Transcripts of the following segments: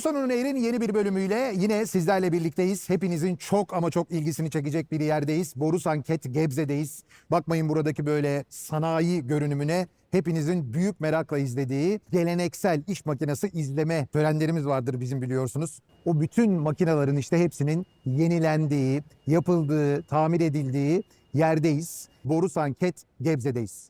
Sonunun Eğri'nin yeni bir bölümüyle yine sizlerle birlikteyiz. Hepinizin çok ama çok ilgisini çekecek bir yerdeyiz. Borusan Ket Gebze'deyiz. Bakmayın buradaki böyle sanayi görünümüne. Hepinizin büyük merakla izlediği geleneksel iş makinesi izleme törenlerimiz vardır bizim biliyorsunuz. O bütün makinelerin işte hepsinin yenilendiği, yapıldığı, tamir edildiği yerdeyiz. Borusan Ket Gebze'deyiz.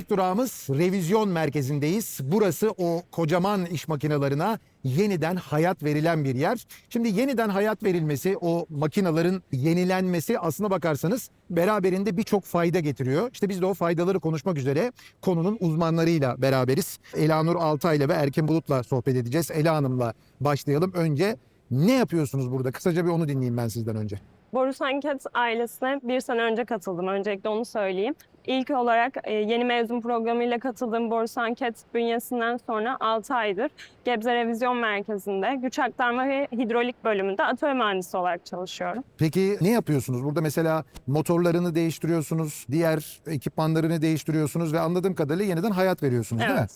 İlk durağımız revizyon merkezindeyiz. Burası o kocaman iş makinelerine yeniden hayat verilen bir yer. Şimdi yeniden hayat verilmesi, o makinelerin yenilenmesi aslına bakarsanız beraberinde birçok fayda getiriyor. İşte biz de o faydaları konuşmak üzere konunun uzmanlarıyla beraberiz. Elanur Altay'la ve Erkin Bulut'la sohbet edeceğiz. Ela Hanım'la başlayalım. Önce ne yapıyorsunuz burada? Kısaca bir onu dinleyeyim ben sizden önce. Boris Anket ailesine bir sene önce katıldım. Öncelikle onu söyleyeyim. İlk olarak e, yeni mezun programıyla katıldığım Boris Anket bünyesinden sonra 6 aydır Gebze Revizyon Merkezi'nde güç aktarma ve hidrolik bölümünde atölye mühendisi olarak çalışıyorum. Peki ne yapıyorsunuz? Burada mesela motorlarını değiştiriyorsunuz, diğer ekipmanlarını değiştiriyorsunuz ve anladığım kadarıyla yeniden hayat veriyorsunuz değil mi?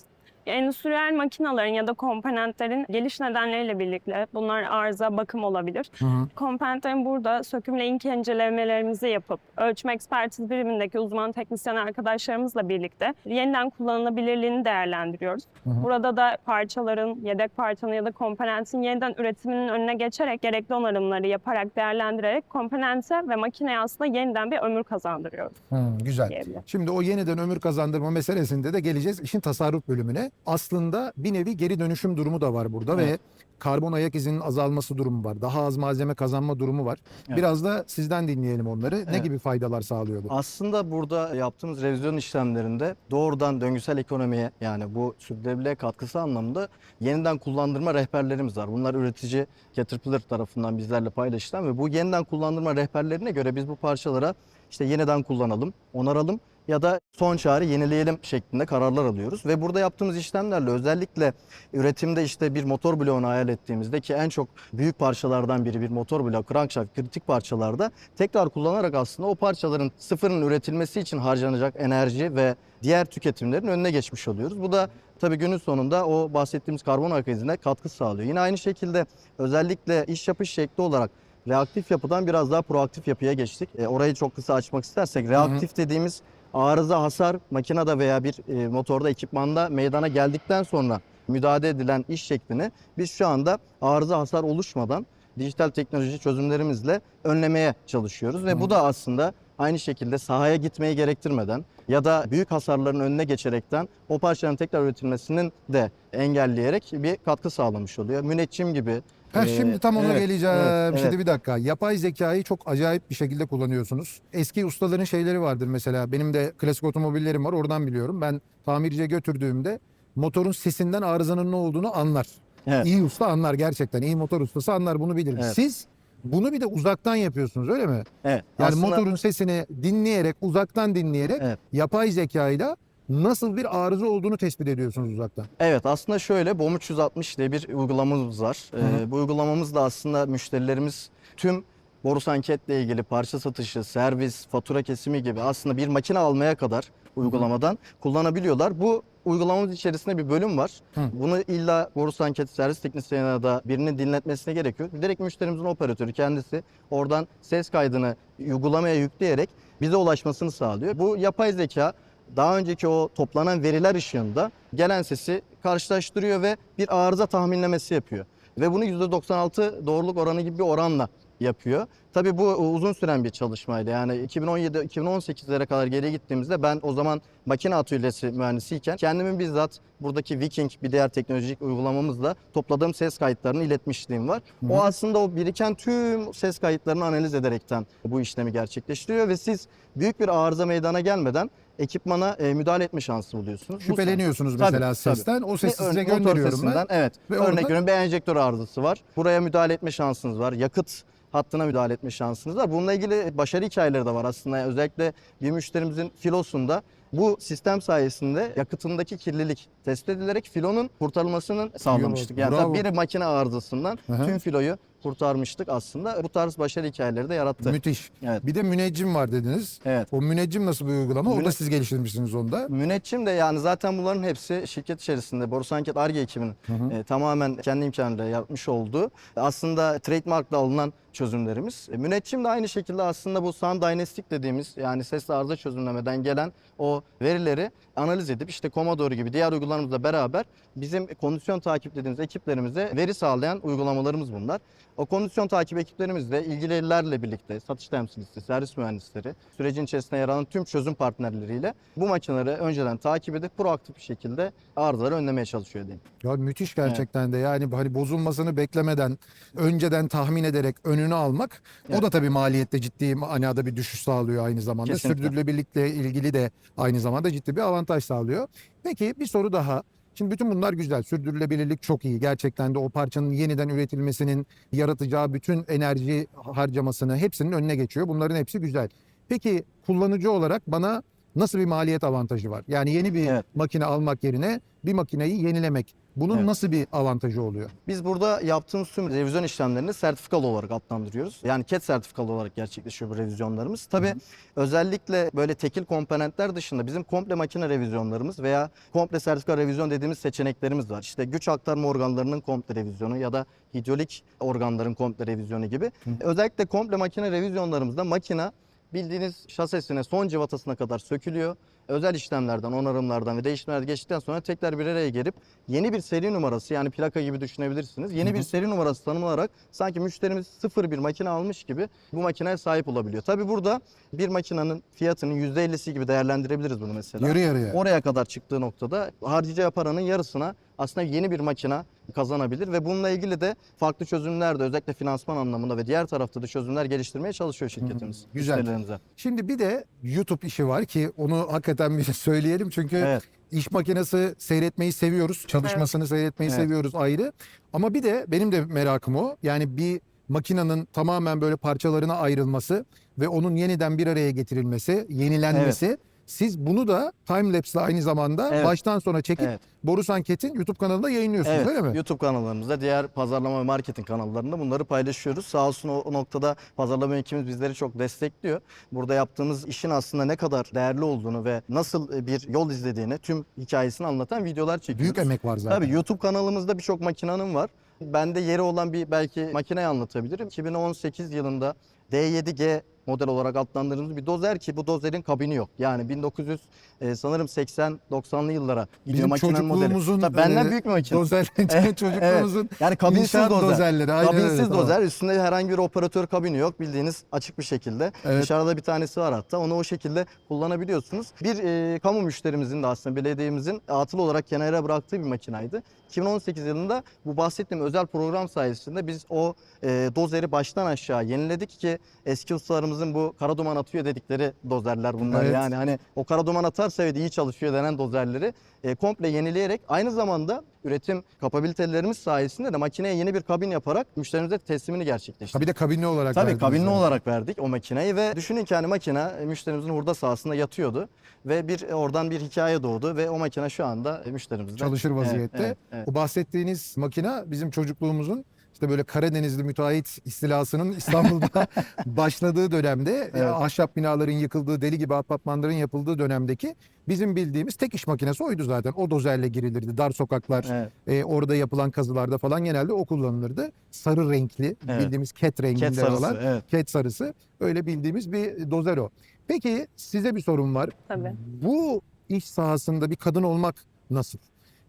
Endüstriyel makinelerin ya da komponentlerin geliş nedenleriyle birlikte bunlar arıza, bakım olabilir. Hı hı. Komponentlerin burada sökümle ilk incelemelerimizi yapıp ölçüm ekspertiz birimindeki uzman teknisyen arkadaşlarımızla birlikte yeniden kullanılabilirliğini değerlendiriyoruz. Hı hı. Burada da parçaların, yedek parçanın ya da komponentin yeniden üretiminin önüne geçerek gerekli onarımları yaparak değerlendirerek komponente ve makineye aslında yeniden bir ömür kazandırıyoruz. Hı, güzel. diyebilirim. Şimdi o yeniden ömür kazandırma meselesinde de geleceğiz işin tasarruf bölümüne. Aslında bir nevi geri dönüşüm durumu da var burada ve Evet. karbon ayak izinin azalması durumu var. Daha az malzeme kazanma durumu var. Evet. Biraz da sizden dinleyelim onları. Ne Evet. gibi faydalar sağlıyor bu? Aslında burada yaptığımız revizyon işlemlerinde doğrudan döngüsel ekonomiye yani bu sürdürülebilirliğe katkısı anlamında yeniden kullandırma rehberlerimiz var. Bunlar üretici Caterpillar tarafından bizlerle paylaşılan ve bu yeniden kullandırma rehberlerine göre biz bu parçalara işte yeniden kullanalım, onaralım ya da son çare yenileyelim şeklinde kararlar alıyoruz. Ve burada yaptığımız işlemlerle özellikle üretimde işte bir motor bloğunu hayal ettiğimizde ki en çok büyük parçalardan biri bir motor bloğu, crankshaft kritik parçalarda tekrar kullanarak aslında o parçaların sıfırın üretilmesi için harcanacak enerji ve diğer tüketimlerin önüne geçmiş oluyoruz. Bu da tabii günün sonunda o bahsettiğimiz karbon ayak izine katkı sağlıyor. Yine aynı şekilde özellikle iş yapış şekli olarak reaktif yapıdan biraz daha proaktif yapıya geçtik. E, orayı çok kısa açmak istersek reaktif dediğimiz arıza hasar makinede veya bir e, motorda ekipmanda meydana geldikten sonra müdahale edilen iş şeklini biz şu anda arıza hasar oluşmadan dijital teknoloji çözümlerimizle önlemeye çalışıyoruz. Ve bu da aslında aynı şekilde sahaya gitmeyi gerektirmeden ya da büyük hasarların önüne geçerekten o parçanın tekrar üretilmesinin de engelleyerek bir katkı sağlamış oluyor. Müneccim gibi. Ha, e, şimdi tam ona evet, geleceğim. evet, Şimdi evet. bir dakika. Yapay zekayı çok acayip bir şekilde kullanıyorsunuz. Eski ustaların şeyleri vardır mesela. Benim de klasik otomobillerim var. Oradan biliyorum. Ben tamirciye götürdüğümde motorun sesinden arızanın ne olduğunu anlar. Evet. İyi usta anlar gerçekten. İyi motor ustası anlar bunu bilir. Evet. Siz bunu bir de uzaktan yapıyorsunuz öyle mi? Evet. Yani Aslında- motorun sesini dinleyerek, uzaktan dinleyerek Evet. yapay zekayla nasıl bir arıza olduğunu tespit ediyorsunuz uzaktan. Evet aslında şöyle BOM 360 diye bir uygulamamız var. hı. Ee, bu uygulamamızda aslında müşterilerimiz tüm borsa anketle ilgili parça satışı, servis, fatura kesimi gibi aslında bir makine almaya kadar uygulamadan kullanabiliyorlar. Bu uygulamamız içerisinde bir bölüm var. Hı. Bunu illa borsa anket servis teknisyeni ya da birinin dinletmesine gerek yok. Direkt müşterimizin operatörü kendisi oradan ses kaydını uygulamaya yükleyerek bize ulaşmasını sağlıyor. Bu yapay zeka daha önceki o toplanan veriler ışığında gelen sesi karşılaştırıyor ve bir arıza tahminlemesi yapıyor. Ve bunu %96 doğruluk oranı gibi bir oranla yapıyor. Tabii bu uzun süren bir çalışmaydı. Yani 2017-2018'lere kadar geriye gittiğimizde ben o zaman makine atölyesi mühendisiyken kendimin bizzat buradaki Viking bir diğer teknolojik uygulamamızla topladığım ses kayıtlarını iletmişliğim var. Hı O aslında o biriken tüm ses kayıtlarını analiz ederekten bu işlemi gerçekleştiriyor ve siz büyük bir arıza meydana gelmeden ekipmana e, müdahale etme şansı buluyorsunuz. Bu Şüpheleniyorsunuz Tabii, mesela tabii. sesten. O bir sesi size gönderiyorum ben. Evet. Ve Örnek orada- veriyorum bir enjektör arızası var. Buraya müdahale etme şansınız var. Yakıt hattına müdahale etme şansınız var. Bununla ilgili başarı hikayeleri de var aslında. Özellikle bir müşterimizin filosunda bu sistem sayesinde yakıtındaki kirlilik tespit edilerek filonun kurtarılmasını sağlamıştık. Yani bravo. tabii bir makine arızasından tüm filoyu kurtarmıştık aslında. Bu tarz başarı hikayeleri de yarattı. Müthiş. Evet. Bir de müneccim var dediniz. Evet. O müneccim nasıl bir uygulama? Da Müne- siz geliştirmişsiniz onda. Müneccim de yani zaten bunların hepsi şirket içerisinde Borsa Anket Arge ekibinin e, tamamen kendi imkanıyla yapmış olduğu aslında trademarkla alınan çözümlerimiz. E, müneccim de aynı şekilde aslında bu Sun Dynastic dediğimiz yani sesli arıza çözümlemeden gelen o verileri analiz edip işte Commodore gibi diğer uygulamalarımızla beraber bizim kondisyon takip dediğimiz ekiplerimize veri sağlayan uygulamalarımız bunlar. O kondisyon takip ekiplerimizle ilgililerle birlikte satış temsilcisi, servis mühendisleri, sürecin içerisinde yer alan tüm çözüm partnerleriyle bu makineleri önceden takip edip proaktif bir şekilde arızaları önlemeye çalışıyor diyeyim. Ya müthiş gerçekten de yani hani bozulmasını beklemeden önceden tahmin ederek önünü almak o Evet. da tabii maliyette ciddi manada bir düşüş sağlıyor aynı zamanda. Kesinlikle. Sürdürülebilirlikle ilgili de aynı zamanda ciddi bir avantaj sağlıyor. Peki bir soru daha. Şimdi bütün bunlar güzel. Sürdürülebilirlik çok iyi. Gerçekten de o parçanın yeniden üretilmesinin yaratacağı bütün enerji harcamasını hepsinin önüne geçiyor. Bunların hepsi güzel. Peki kullanıcı olarak bana nasıl bir maliyet avantajı var? Yani yeni bir Evet. makine almak yerine bir makineyi yenilemek. Bunun Evet. nasıl bir avantajı oluyor? Biz burada yaptığımız tüm revizyon işlemlerini sertifikalı olarak adlandırıyoruz. Yani CAT sertifikalı olarak gerçekleşiyor bu revizyonlarımız. Tabii özellikle böyle tekil komponentler dışında bizim komple makine revizyonlarımız veya komple sertifika revizyon dediğimiz seçeneklerimiz var. İşte güç aktarma organlarının komple revizyonu ya da hidrolik organların komple revizyonu gibi. Özellikle komple makine revizyonlarımızda makine bildiğiniz şasesine son civatasına kadar sökülüyor. Özel işlemlerden, onarımlardan ve değişimlerden geçtikten sonra tekrar bir araya gelip yeni bir seri numarası yani plaka gibi düşünebilirsiniz. Yeni Hı hı. bir seri numarası tanımlanarak sanki müşterimiz sıfır bir makine almış gibi bu makineye sahip olabiliyor. Tabii burada bir makinenin fiyatının %50'si gibi değerlendirebiliriz bunu mesela. Yarı yarıya. Oraya kadar çıktığı noktada harcayacağı paranın yarısına aslında yeni bir makine kazanabilir ve bununla ilgili de farklı çözümler de özellikle finansman anlamında ve diğer tarafta da çözümler geliştirmeye çalışıyor şirketimiz. güzel. müşterilerimize. Şimdi bir de YouTube işi var ki onu hakikaten bir söyleyelim çünkü Evet. iş makinesi seyretmeyi seviyoruz. Çalışmasını seyretmeyi Evet. seviyoruz ayrı. Ama bir de benim de merakım o. Yani bir makinenin tamamen böyle parçalarına ayrılması ve onun yeniden bir araya getirilmesi, yenilenmesi. Siz bunu da timelapse'le aynı zamanda Evet. baştan sona çekip Evet. Boris Anket'in YouTube kanalında yayınlıyorsunuz Evet, öyle mi? YouTube kanallarımızda, diğer pazarlama ve marketing kanallarında bunları paylaşıyoruz. Sağ olsun o, o noktada pazarlama ekibimiz bizleri çok destekliyor. Burada yaptığımız işin aslında ne kadar değerli olduğunu ve nasıl bir yol izlediğini, tüm hikayesini anlatan videolar çekiyoruz. Büyük emek var zaten. Tabii YouTube kanalımızda birçok makinanın var. Bende yeri olan bir belki makineyi anlatabilirim. 2018 yılında D7G model olarak adlandırdığımız bir dozer ki bu dozerin kabini yok. Yani 1900 e, sanırım 80-90'lı yıllara gidiyor Bizim makinenin modeli. Tabii benden e, büyük bir makine. Dozer, Evet, çocukluğumuzun Yani kabinsiz dozer. dozerleri. Aynen öyle, Kabinsiz tamam. dozer. Üstünde herhangi bir operatör kabini yok. Bildiğiniz açık bir şekilde. Evet. Dışarıda bir tanesi var hatta. Onu o şekilde kullanabiliyorsunuz. Bir e, kamu müşterimizin de aslında belediyemizin atıl olarak kenara bıraktığı bir makinaydı. 2018 yılında bu bahsettiğim özel program sayesinde biz o e, dozeri baştan aşağı yeniledik ki eski ustalarımızın bu kara duman atıyor dedikleri dozerler bunlar. Evet. Yani hani o kara duman atarsa evet iyi çalışıyor denen dozerleri e, komple yenileyerek aynı zamanda üretim kapabilitelerimiz sayesinde de makineye yeni bir kabin yaparak müşterimize teslimini gerçekleştirdik. Ha bir de kabinli olarak Tabii verdiniz kabinli yani. olarak verdik o makineyi ve düşünün ki hani makine e, müşterimizin hurda sahasında yatıyordu ve bir e, oradan bir hikaye doğdu ve o makine şu anda müşterimizde çalışır Evet, vaziyette. evet, evet. O bahsettiğiniz makine bizim çocukluğumuzun işte böyle Karadenizli müteahhit istilasının İstanbul'da başladığı dönemde e, Evet. ahşap binaların yıkıldığı, deli gibi apartmanların yapıldığı dönemdeki bizim bildiğimiz tek iş makinesi oydu zaten. O dozerle girilirdi. Dar sokaklar, Evet. e, orada yapılan kazılarda falan genelde o kullanılırdı. Sarı renkli, Evet. bildiğimiz ket renginde Ket sarısı, olan evet. ket sarısı. Öyle bildiğimiz bir dozer o. Peki size bir sorum var. Tabii. Bu iş sahasında bir kadın olmak nasıl?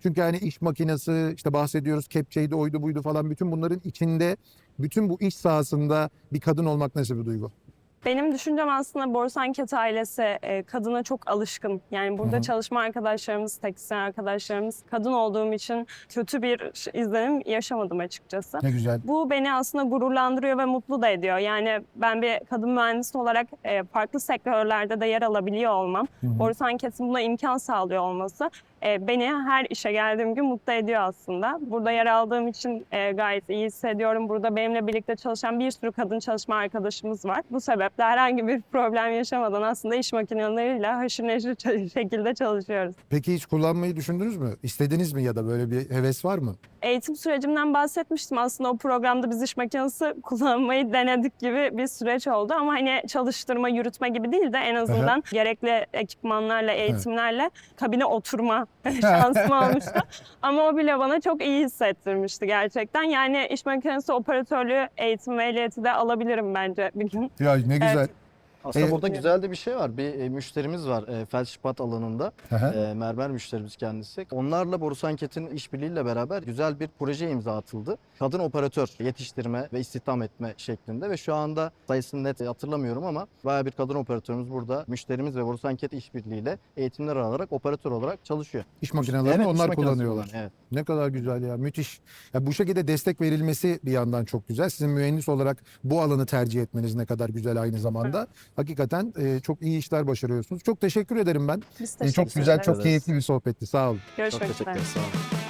Çünkü hani iş makinesi işte bahsediyoruz kepçeydi oydu buydu falan bütün bunların içinde bütün bu iş sahasında bir kadın olmak nasıl bir duygu? Benim düşüncem aslında Borsanket ailesi e, kadına çok alışkın. Yani burada Hı hı. çalışma arkadaşlarımız, teknisyen arkadaşlarımız kadın olduğum için kötü bir izlenim yaşamadım açıkçası. Ne güzel. Bu beni aslında gururlandırıyor ve mutlu da ediyor. Yani ben bir kadın mühendis olarak e, farklı sektörlerde de yer alabiliyor olmam, Hı hı. Borsanket'in buna imkan sağlıyor olması beni her işe geldiğim gün mutlu ediyor aslında. Burada yer aldığım için e, gayet iyi hissediyorum. Burada benimle birlikte çalışan bir sürü kadın çalışma arkadaşımız var. Bu sebeple herhangi bir problem yaşamadan aslında iş makineleriyle haşır neşir şekilde çalışıyoruz. Peki hiç kullanmayı düşündünüz mü? İstediniz mi ya da böyle bir heves var mı? Eğitim sürecimden bahsetmiştim. Aslında o programda biz iş makinesi kullanmayı denedik gibi bir süreç oldu. Ama hani çalıştırma, yürütme gibi değil de en azından gerekli ekipmanlarla, eğitimlerle kabine oturma şansım olmuştu. Ama o bile bana çok iyi hissettirmişti gerçekten. Yani iş makinesi operatörlüğü eğitim ve ehliyeti de alabilirim bence bir gün. Ya ne güzel. Aslında E, burada güzel de bir şey var. Bir e, müşterimiz var e, felçpat alanında. E, mermer müşterimiz kendisi. Onlarla Borusan Anket'in işbirliğiyle beraber güzel bir proje imza atıldı. Kadın operatör yetiştirme ve istihdam etme şeklinde ve şu anda sayısını net hatırlamıyorum ama bayağı bir kadın operatörümüz burada. Müşterimiz ve Borusan Anket işbirliğiyle eğitimler alarak operatör olarak çalışıyor. İş makinelerini Evet, iş onlar makinesi kullanıyorlar. kullanıyor, Evet. Ne kadar güzel ya müthiş. Ya bu şekilde destek verilmesi bir yandan çok güzel. Sizin mühendis olarak bu alanı tercih etmeniz ne kadar güzel aynı zamanda. Hakikaten e, çok iyi işler başarıyorsunuz. Çok teşekkür ederim ben. Biz E, teşekkür çok güzel, ederiz. çok keyifli bir sohbetti. Sağ olun. Görüşmek üzere. Sağ olun.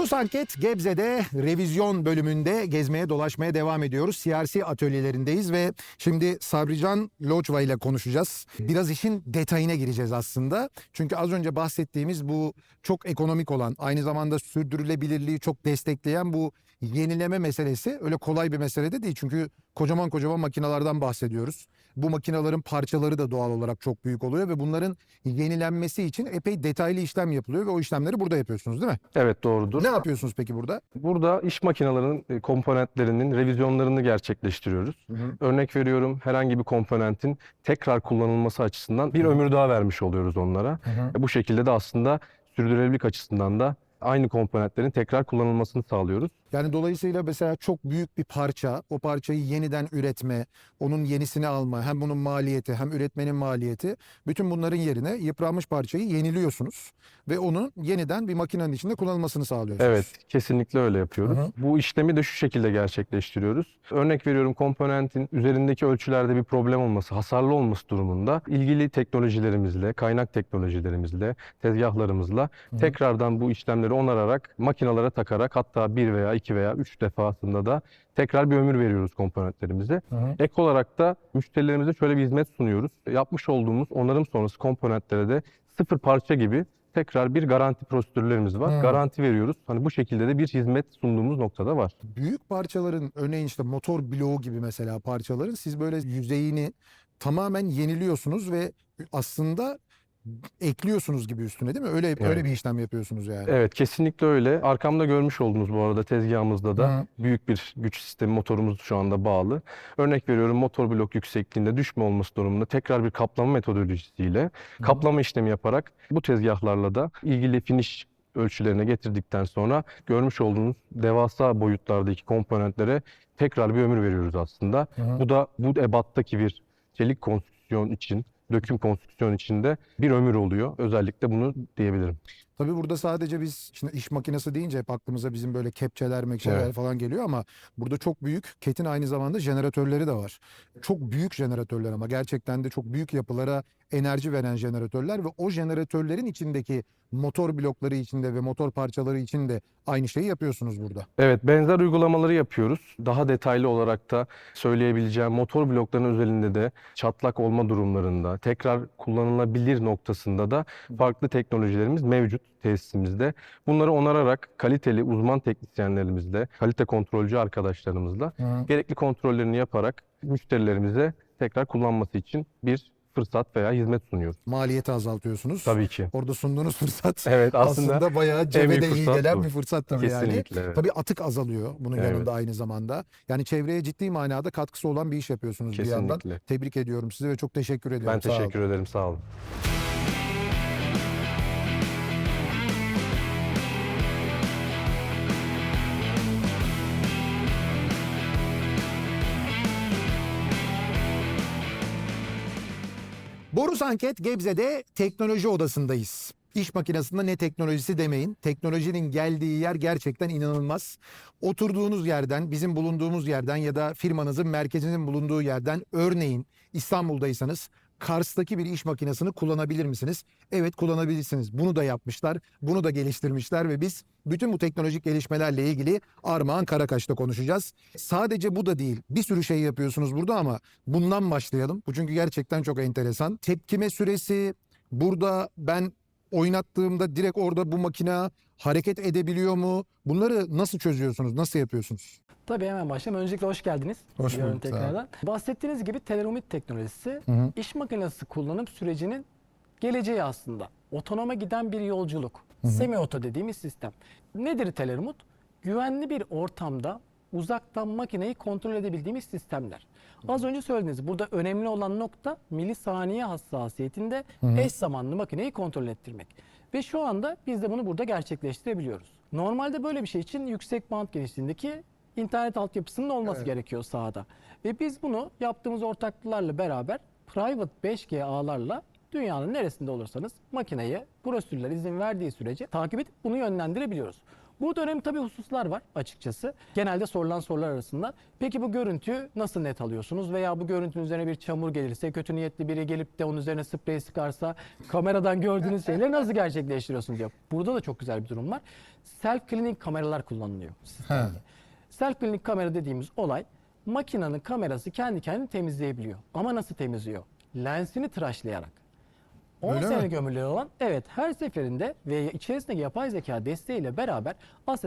Borus Anket Gebze'de revizyon bölümünde gezmeye dolaşmaya devam ediyoruz. Siyasi atölyelerindeyiz ve şimdi Sabrican Loçva ile konuşacağız. Biraz işin detayına gireceğiz aslında. Çünkü az önce bahsettiğimiz bu çok ekonomik olan, aynı zamanda sürdürülebilirliği çok destekleyen bu yenileme meselesi öyle kolay bir mesele de değil. Çünkü kocaman kocaman makinelerden bahsediyoruz. Bu makinelerin parçaları da doğal olarak çok büyük oluyor ve bunların yenilenmesi için epey detaylı işlem yapılıyor ve o işlemleri burada yapıyorsunuz değil mi? Evet doğrudur. Ne yapıyorsunuz peki burada? Burada iş makinelerinin e, komponentlerinin revizyonlarını gerçekleştiriyoruz. Örnek veriyorum herhangi bir komponentin tekrar kullanılması açısından bir Hı hı. ömür daha vermiş oluyoruz onlara. E, Bu şekilde de aslında sürdürülebilirlik açısından da aynı komponentlerin tekrar kullanılmasını sağlıyoruz. Yani dolayısıyla mesela çok büyük bir parça, o parçayı yeniden üretme, onun yenisini alma, hem bunun maliyeti hem üretmenin maliyeti, bütün bunların yerine yıpranmış parçayı yeniliyorsunuz ve onun yeniden bir makinenin içinde kullanılmasını sağlıyorsunuz. Evet, kesinlikle öyle yapıyoruz. Hı hı. Bu işlemi de şu şekilde gerçekleştiriyoruz. Örnek veriyorum komponentin üzerindeki ölçülerde bir problem olması, hasarlı olması durumunda ilgili teknolojilerimizle, kaynak teknolojilerimizle, tezgahlarımızla Hı. tekrardan bu işlemleri onararak, makinalara takarak hatta bir veya iki veya üç defasında da tekrar bir ömür veriyoruz komponentlerimize. Hı hı. Ek olarak da müşterilerimize şöyle bir hizmet sunuyoruz. Yapmış olduğumuz onarım sonrası komponentlere de sıfır parça gibi tekrar bir garanti prosedürlerimiz var. Hmm. Garanti veriyoruz. Hani bu şekilde de bir hizmet sunduğumuz noktada var. Büyük parçaların örneğin işte motor bloğu gibi mesela parçaların siz böyle yüzeyini tamamen yeniliyorsunuz ve aslında ekliyorsunuz gibi üstüne değil mi? Öyle öyle Evet. bir işlem yapıyorsunuz yani. Evet kesinlikle öyle. Arkamda görmüş olduğunuz bu arada tezgahımızda da Hı. büyük bir güç sistemi motorumuz şu anda bağlı. Örnek veriyorum motor blok yüksekliğinde düşme olması durumunda tekrar bir kaplama metodolojisiyle kaplama işlemi yaparak bu tezgahlarla da ilgili finish ölçülerine getirdikten sonra görmüş olduğunuz devasa boyutlardaki komponentlere tekrar bir ömür veriyoruz aslında. Hı hı. Bu da bu ebattaki bir çelik konstrüksiyon için, döküm konstrüksiyon içinde bir ömür oluyor. Özellikle bunu diyebilirim. Tabii burada sadece biz şimdi iş makinesi deyince hep aklımıza bizim böyle kepçeler, mekçeler Evet. falan geliyor ama burada çok büyük KET'in aynı zamanda jeneratörleri de var. Çok büyük jeneratörler ama gerçekten de çok büyük yapılara enerji veren jeneratörler ve o jeneratörlerin içindeki motor blokları içinde ve motor parçaları içinde aynı şeyi yapıyorsunuz burada. Evet, benzer uygulamaları yapıyoruz. Daha detaylı olarak da söyleyebileceğim motor bloklarının üzerinde de çatlak olma durumlarında, tekrar kullanılabilir noktasında da farklı teknolojilerimiz mevcut tesisimizde. Bunları onararak kaliteli uzman teknisyenlerimizle, kalite kontrolcü arkadaşlarımızla gerekli kontrollerini yaparak müşterilerimize tekrar kullanması için bir fırsat veya hizmet sunuyoruz. Maliyeti azaltıyorsunuz. Tabii ki. Orada sunduğunuz fırsat Evet, aslında, aslında, bayağı cebe de iyi gelen bu. bir fırsat tabii yani. kesinlikle evet. Tabii atık azalıyor bunun Evet. yanında aynı zamanda. Yani çevreye ciddi manada katkısı olan bir iş yapıyorsunuz bir yandan. Kesinlikle. Tebrik ediyorum sizi ve çok teşekkür ediyorum. Ben Sağ olun. teşekkür ederim. Sağ olun. Borus Anket Gebze'de teknoloji odasındayız. İş makinesinde ne teknolojisi demeyin. Teknolojinin geldiği yer gerçekten inanılmaz. Oturduğunuz yerden, bizim bulunduğumuz yerden ya da firmanızın merkezinin bulunduğu yerden örneğin İstanbul'daysanız Kars'taki bir iş makinesini kullanabilir misiniz? Evet kullanabilirsiniz. Bunu da yapmışlar, bunu da geliştirmişler ve biz bütün bu teknolojik gelişmelerle ilgili Armağan Karakaş'ta konuşacağız. Sadece bu da değil. Bir sürü şey yapıyorsunuz burada ama bundan başlayalım. Bu çünkü gerçekten çok enteresan. Tepkime süresi burada ben oynattığımda direkt orada bu makine hareket edebiliyor mu? Bunları nasıl çözüyorsunuz? Nasıl yapıyorsunuz? Tabii hemen başlayalım. Öncelikle hoş geldiniz. Hoş Diyorum bulduk, tekrardan. Bahsettiğiniz gibi teleromit teknolojisi Hı hı. iş makinesi kullanım sürecinin geleceği aslında. Otonoma giden bir yolculuk. Semi-oto dediğimiz sistem. Nedir telerumut? Güvenli bir ortamda uzaktan makineyi kontrol edebildiğimiz sistemler. Az önce söylediğiniz burada önemli olan nokta milisaniye hassasiyetinde eş zamanlı makineyi kontrol ettirmek. Ve şu anda biz de bunu burada gerçekleştirebiliyoruz. Normalde böyle bir şey için yüksek band genişliğindeki internet altyapısının olması gerekiyor sahada. Ve biz bunu yaptığımız ortaklılarla beraber private 5G ağlarla dünyanın neresinde olursanız makineyi prosedürler izin verdiği sürece takip edip bunu yönlendirebiliyoruz. Burada önemli tabii hususlar var açıkçası. Genelde sorulan sorular arasında. Peki bu görüntüyü nasıl net alıyorsunuz? Veya bu görüntünün üzerine bir çamur gelirse, kötü niyetli biri gelip de onun üzerine sprey sıkarsa kameradan gördüğünüz şeyleri nasıl gerçekleştiriyorsunuz diyor. Burada da çok güzel bir durum var. Self cleaning kameralar kullanılıyor. Self cleaning kamera dediğimiz olay makinenin kamerası kendi kendini temizleyebiliyor. Ama nasıl temizliyor? Lensini tıraşlayarak. 10 Öyle sene mi? gömülü olan evet her seferinde ve içerisindeki yapay zeka desteğiyle beraber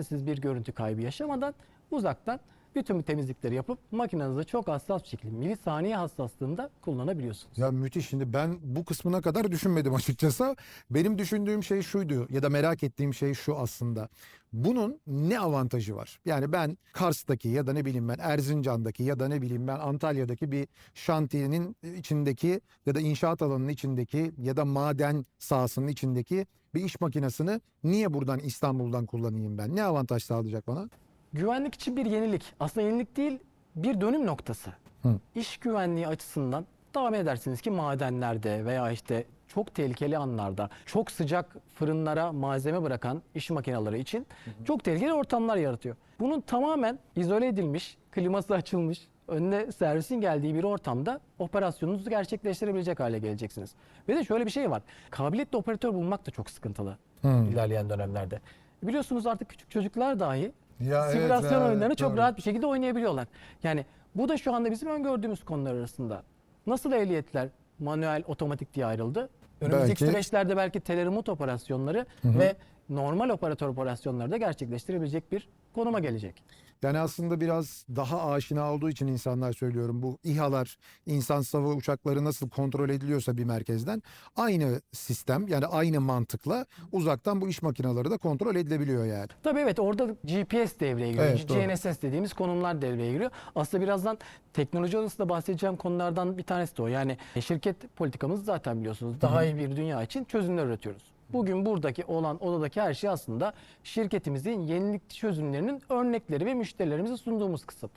siz bir görüntü kaybı yaşamadan uzaktan bütün temizlikleri yapıp makinenizi çok hassas bir şekilde milisaniye hassaslığında kullanabiliyorsunuz. Ya müthiş. Şimdi ben bu kısmına kadar düşünmedim açıkçası. Benim düşündüğüm şey şuydu ya da merak ettiğim şey şu aslında. Bunun ne avantajı var? Yani ben Kars'taki ya da ne bileyim ben Erzincan'daki ya da ne bileyim ben Antalya'daki bir şantiyenin içindeki ya da inşaat alanının içindeki ya da maden sahasının içindeki bir iş makinesini niye buradan İstanbul'dan kullanayım ben? Ne avantaj sağlayacak bana? Güvenlik için bir yenilik. Aslında yenilik değil, bir dönüm noktası. Hı. İş güvenliği açısından tahmin edersiniz ki madenlerde veya işte çok tehlikeli anlarda çok sıcak fırınlara malzeme bırakan iş makineleri için çok tehlikeli ortamlar yaratıyor. Bunun tamamen izole edilmiş, kliması açılmış, önüne servisin geldiği bir ortamda operasyonunuzu gerçekleştirebilecek hale geleceksiniz. Ve de şöyle bir şey var. Kabiliyetli operatör bulmak da çok sıkıntılı ilerleyen dönemlerde. Biliyorsunuz artık küçük çocuklar dahi Ya evet simülasyon ya, oyunlarını çok doğru. rahat bir şekilde oynayabiliyorlar. Yani bu da şu anda bizim öngördüğümüz konular arasında. Nasıl ehliyetler manuel, otomatik diye ayrıldı? Önümüzdeki Belki- süreçlerde belki teleremut operasyonları ve normal operatör operasyonları da gerçekleştirebilecek bir konuma gelecek. Yani aslında biraz daha aşina olduğu için insanlar söylüyorum. Bu İHA'lar, insan hava uçakları nasıl kontrol ediliyorsa bir merkezden aynı sistem yani aynı mantıkla uzaktan bu iş makineleri de kontrol edilebiliyor yani. Tabii evet orada GPS devreye giriyor. Evet, doğru. GNSS dediğimiz konumlar devreye giriyor. Aslında birazdan teknoloji odasında bahsedeceğim konulardan bir tanesi de o. Yani şirket politikamız zaten biliyorsunuz. Daha iyi bir dünya için çözümler üretiyoruz. Bugün buradaki olan odadaki her şey aslında şirketimizin yenilikçi çözümlerinin örnekleri ve müşterilerimize sunduğumuz kısım.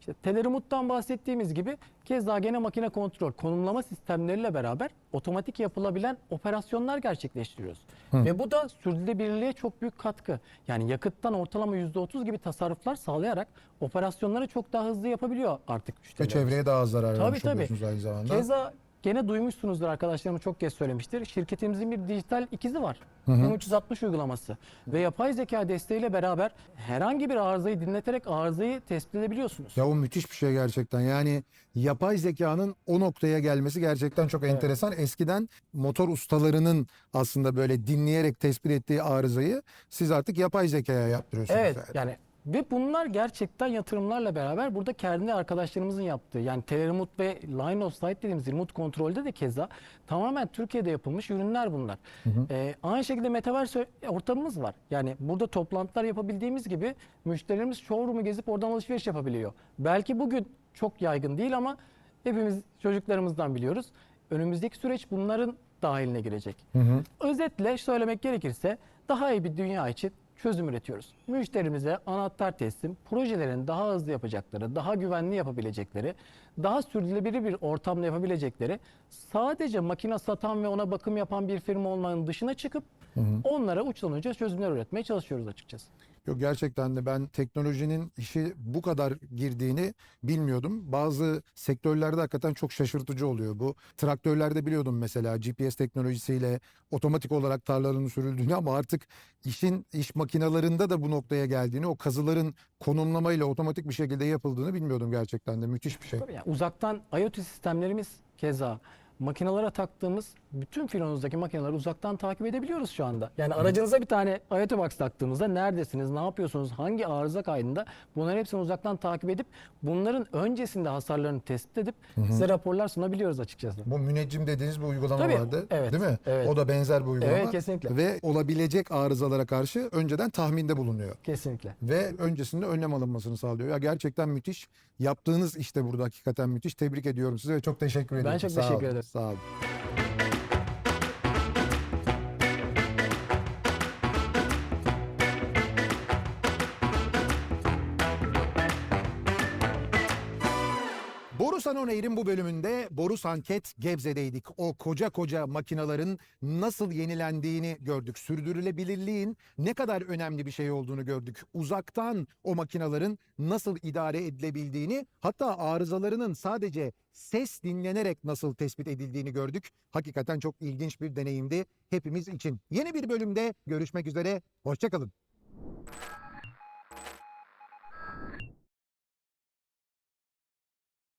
İşte Telerumut'tan bahsettiğimiz gibi keza gene makine kontrol, konumlama sistemleriyle beraber otomatik yapılabilen operasyonlar gerçekleştiriyoruz. Ve bu da sürdürülebilirliğe çok büyük katkı. Yani yakıttan ortalama %30 gibi tasarruflar sağlayarak operasyonları çok daha hızlı yapabiliyor artık Ve müşterilerimiz. çevreye daha az zarar Tabii, vermiş tabii. oluyorsunuz aynı zamanda. Keza gene duymuşsunuzdur arkadaşlarım çok kez söylemiştir. Şirketimizin bir dijital ikizi var. M360 uygulaması. Ve yapay zeka desteğiyle beraber herhangi bir arızayı dinleterek arızayı tespit edebiliyorsunuz. Ya o müthiş bir şey gerçekten. Yani yapay zekanın o noktaya gelmesi gerçekten çok enteresan. Eskiden motor ustalarının aslında böyle dinleyerek tespit ettiği arızayı siz artık yapay zekaya yaptırıyorsunuz. Evet yani. yani ve bunlar gerçekten yatırımlarla beraber burada kendi arkadaşlarımızın yaptığı yani Teleremut ve Line of Sight dediğimiz remote kontrolde de keza tamamen Türkiye'de yapılmış ürünler bunlar. Ee, aynı şekilde Metaverse ortamımız var. Yani burada toplantılar yapabildiğimiz gibi müşterilerimiz showroom'u gezip oradan alışveriş yapabiliyor. Belki bugün çok yaygın değil ama hepimiz çocuklarımızdan biliyoruz. Önümüzdeki süreç bunların dahiline girecek. Özetle söylemek gerekirse daha iyi bir dünya için çözüm üretiyoruz. Müşterimize anahtar teslim, projelerin daha hızlı yapacakları, daha güvenli yapabilecekleri, daha sürdürülebilir bir ortamda yapabilecekleri, sadece makine satan ve ona bakım yapan bir firma olmanın dışına çıkıp Onlara uçtan uca çözümler üretmeye çalışıyoruz açıkçası. Yok gerçekten de ben teknolojinin işi bu kadar girdiğini bilmiyordum. Bazı sektörlerde hakikaten çok şaşırtıcı oluyor bu. Traktörlerde biliyordum mesela GPS teknolojisiyle otomatik olarak tarlaların sürüldüğünü ama artık işin iş makinalarında da bu noktaya geldiğini, o kazıların konumlamayla otomatik bir şekilde yapıldığını bilmiyordum gerçekten de. Müthiş bir şey. Tabii yani uzaktan IoT sistemlerimiz keza makinalara taktığımız bütün filonunuzdaki makineleri uzaktan takip edebiliyoruz şu anda. Yani aracınıza bir tane IoT box taktığımızda neredesiniz, ne yapıyorsunuz, hangi arıza kaydında bunların hepsini uzaktan takip edip bunların öncesinde hasarlarını tespit edip size raporlar sunabiliyoruz açıkçası. Bu müneccim dediğiniz bir uygulama Tabii, vardı. evet, Değil mi? evet. O da benzer bir uygulama. Evet, kesinlikle. Ve olabilecek arızalara karşı önceden tahminde bulunuyor. Kesinlikle. ve öncesinde önlem alınmasını sağlıyor. Ya gerçekten müthiş. Yaptığınız işte burada hakikaten müthiş. Tebrik ediyorum size ve çok teşekkür ediyorum. çok Sağ teşekkür olun, ederim. Sağ Borusan On Air'in bu bölümünde Borusan Ket Gebze'deydik. O koca koca makinaların nasıl yenilendiğini gördük. Sürdürülebilirliğin ne kadar önemli bir şey olduğunu gördük. Uzaktan o makinaların nasıl idare edilebildiğini hatta arızalarının sadece ses dinlenerek nasıl tespit edildiğini gördük. Hakikaten çok ilginç bir deneyimdi hepimiz için. Yeni bir bölümde görüşmek üzere. Hoşçakalın.